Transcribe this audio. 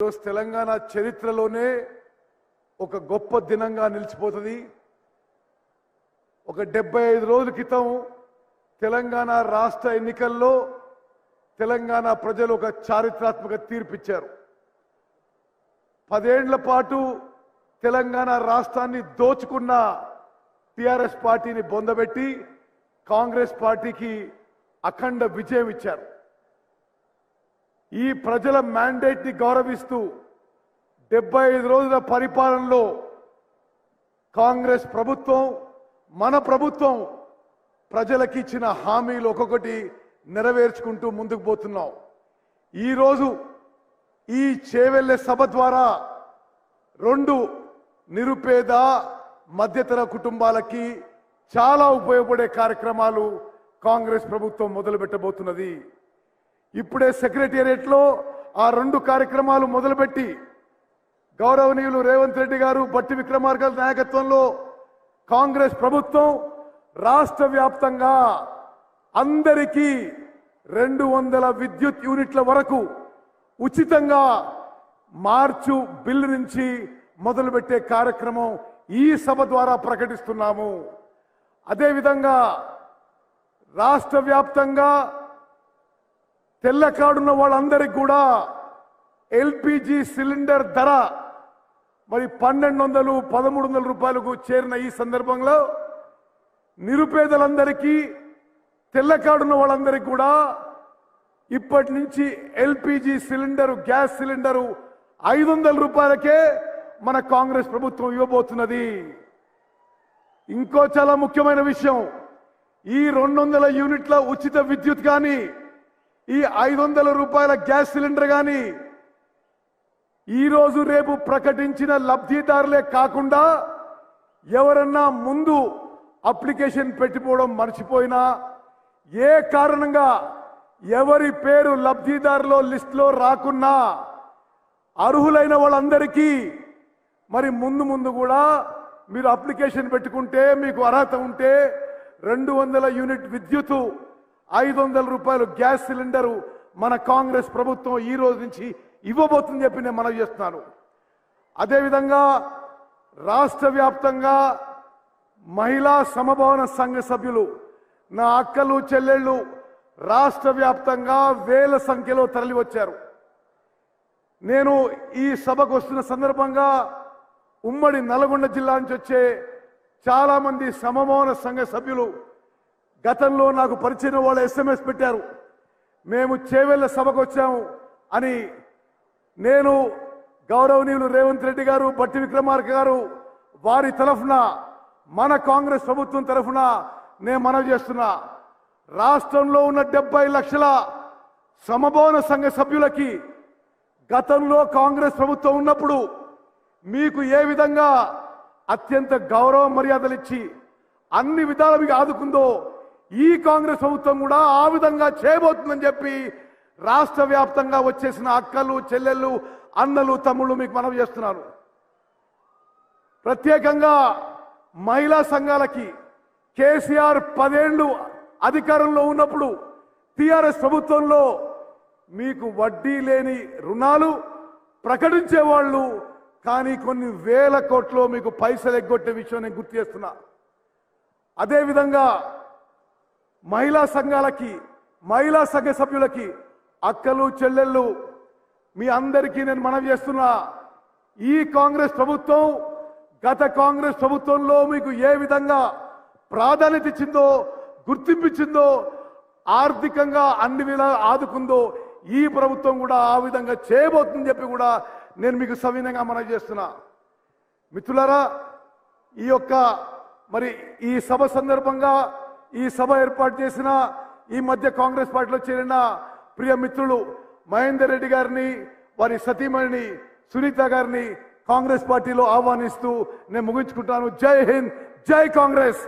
ఈరోజు తెలంగాణ చరిత్రలోనే ఒక గొప్ప దినంగా నిలిచిపోతుంది. ఒక డెబ్బై ఐదు రోజుల క్రితం తెలంగాణ రాష్ట్ర ఎన్నికల్లో తెలంగాణ ప్రజలు ఒక చారిత్రాత్మక తీర్పిచ్చారు పదేండ్ల పాటు తెలంగాణ రాష్ట్రాన్ని దోచుకున్న టిఆర్ఎస్ పార్టీని బొందబెట్టి కాంగ్రెస్ పార్టీకి అఖండ విజయం ఇచ్చారు. ఈ ప్రజల మ్యాండేట్ని గౌరవిస్తూ డెబ్బై ఐదు రోజుల పరిపాలనలో కాంగ్రెస్ ప్రభుత్వం మన ప్రభుత్వం ప్రజలకి ఇచ్చిన హామీలు ఒక్కొక్కటి నెరవేర్చుకుంటూ ముందుకు పోతున్నాం. ఈరోజు ఈ చేవెళ్ళే సభ ద్వారా రెండు నిరుపేద మధ్యతర కుటుంబాలకి చాలా ఉపయోగపడే కార్యక్రమాలు కాంగ్రెస్ ప్రభుత్వం మొదలుపెట్టబోతున్నది. ఇప్పుడే సెక్రటేరియట్లో ఆ రెండు కార్యక్రమాలు మొదలుపెట్టి గౌరవనీయులు రేవంత్ రెడ్డి గారు బట్టి విక్రమార్క నాయకత్వంలో కాంగ్రెస్ ప్రభుత్వం రాష్ట్ర వ్యాప్తంగా అందరికీ రెండు వందల విద్యుత్ యూనిట్ల వరకు ఉచితంగా మార్చు బిల్లు నుంచి మొదలుపెట్టే కార్యక్రమం ఈ సభ ద్వారా ప్రకటిస్తున్నాము. అదేవిధంగా రాష్ట్ర వ్యాప్తంగా తెల్ల కార్డున్న వాళ్ళందరికీ కూడా ఎల్పిజి సిలిండర్ ధర మరి పన్నెండు వందలు పదమూడు వందల రూపాయలకు చేరిన ఈ సందర్భంలో నిరుపేదలందరికీ తెల్ల కార్డున్న వాళ్ళందరికీ కూడా ఇప్పటి నుంచి ఎల్పిజి సిలిండరు గ్యాస్ సిలిండరు ఐదు వందల రూపాయలకే మన కాంగ్రెస్ ప్రభుత్వం ఇవ్వబోతున్నది. ఇంకో చాలా ముఖ్యమైన విషయం ఈ రెండు వందల యూనిట్ల ఉచిత విద్యుత్ కానీ ఈ ఐదు వందల రూపాయల గ్యాస్ సిలిండర్ కానీ ఈరోజు రేపు ప్రకటించిన లబ్ధిదారులే కాకుండా ఎవరన్నా ముందు అప్లికేషన్ పెట్టిపోవడం మర్చిపోయినా ఏ కారణంగా ఎవరి పేరు లబ్ధిదారులో లిస్టులో రాకున్నా అర్హులైన వాళ్ళందరికీ మరి ముందు ముందు కూడా మీరు అప్లికేషన్ పెట్టుకుంటే మీకు అర్హత ఉంటే రెండు వందల యూనిట్ విద్యుత్ ఐదు వందల రూపాయలు గ్యాస్ సిలిండరు మన కాంగ్రెస్ ప్రభుత్వం ఈ రోజు నుంచి ఇవ్వబోతుందని చెప్పి నేను మనవి చేస్తున్నాను. అదేవిధంగా రాష్ట్ర వ్యాప్తంగా మహిళా సమభవన సంఘ సభ్యులు నా అక్కలు చెల్లెళ్ళు రాష్ట్ర వ్యాప్తంగా వేల సంఖ్యలో తరలి వచ్చారు నేను ఈ సభకు వస్తున్న సందర్భంగా ఉమ్మడి నల్గొండ జిల్లా నుంచి వచ్చే చాలామంది సమభవన సంఘ సభ్యులు గతంలో నాకు పరిచయం వాళ్ళు ఎస్ఎంఎస్ పెట్టారు. మేము చేవెళ్ళ సభకు వచ్చాము అని నేను గౌరవనీయులు రేవంత్ రెడ్డి గారు బట్టి విక్రమార్క గారు వారి తరఫున మన కాంగ్రెస్ ప్రభుత్వం తరఫున నేను మనవి చేస్తున్నా. రాష్ట్రంలో ఉన్న డెబ్బై లక్షల సమభవన సంఘ సభ్యులకి గతంలో కాంగ్రెస్ ప్రభుత్వం ఉన్నప్పుడు మీకు ఏ విధంగా అత్యంత గౌరవ మర్యాదలు ఇచ్చి అన్ని విధాలు మీకు ఆదుకుందో ఈ కాంగ్రెస్ ప్రభుత్వం కూడా ఆ విధంగా చేయబోతుందని చెప్పి రాష్ట్ర వ్యాప్తంగా వచ్చేసిన అక్కలు చెల్లెళ్ళు అన్నలు తమ్ముళ్ళు మీకు మనవి చేస్తున్నారు. ప్రత్యేకంగా మహిళా సంఘాలకి కేసీఆర్ పదేళ్ళు అధికారంలో ఉన్నప్పుడు టిఆర్ఎస్ ప్రభుత్వంలో మీకు వడ్డీ లేని రుణాలు ప్రకటించేవాళ్ళు కానీ కొన్ని వేల కోట్లు మీకు పైసలు ఎగ్గొట్టే విషయం నేను గుర్తు చేస్తున్నా. అదేవిధంగా మహిళా సంఘాలకి మహిళా సంఘ సభ్యులకి అక్కలు చెల్లెళ్ళు మీ అందరికీ నేను మనవి చేస్తున్నా. ఈ కాంగ్రెస్ ప్రభుత్వం గత కాంగ్రెస్ ప్రభుత్వంలో మీకు ఏ విధంగా ప్రాధాన్యత ఇచ్చిందో గుర్తింపించిందో ఆర్థికంగా అన్ని విధాలు ఆదుకుందో ఈ ప్రభుత్వం కూడా ఆ విధంగా చేయబోతుందని చెప్పి కూడా నేను మీకు సవినయంగా మనవి చేస్తున్నా. మిత్రులారా ఈ యొక్క మరి ఈ సభ సందర్భంగా ఈ సభ ఏర్పాటు చేసిన ఈ మధ్య కాంగ్రెస్ పార్టీలో చేరిన ప్రియ మిత్రులు మహేందర్ రెడ్డి గారిని వారి సతీమణిని సునీత గారిని కాంగ్రెస్ పార్టీలో ఆహ్వానిస్తూ నేను ముగించుకుంటాను. జై హింద్ జై కాంగ్రెస్!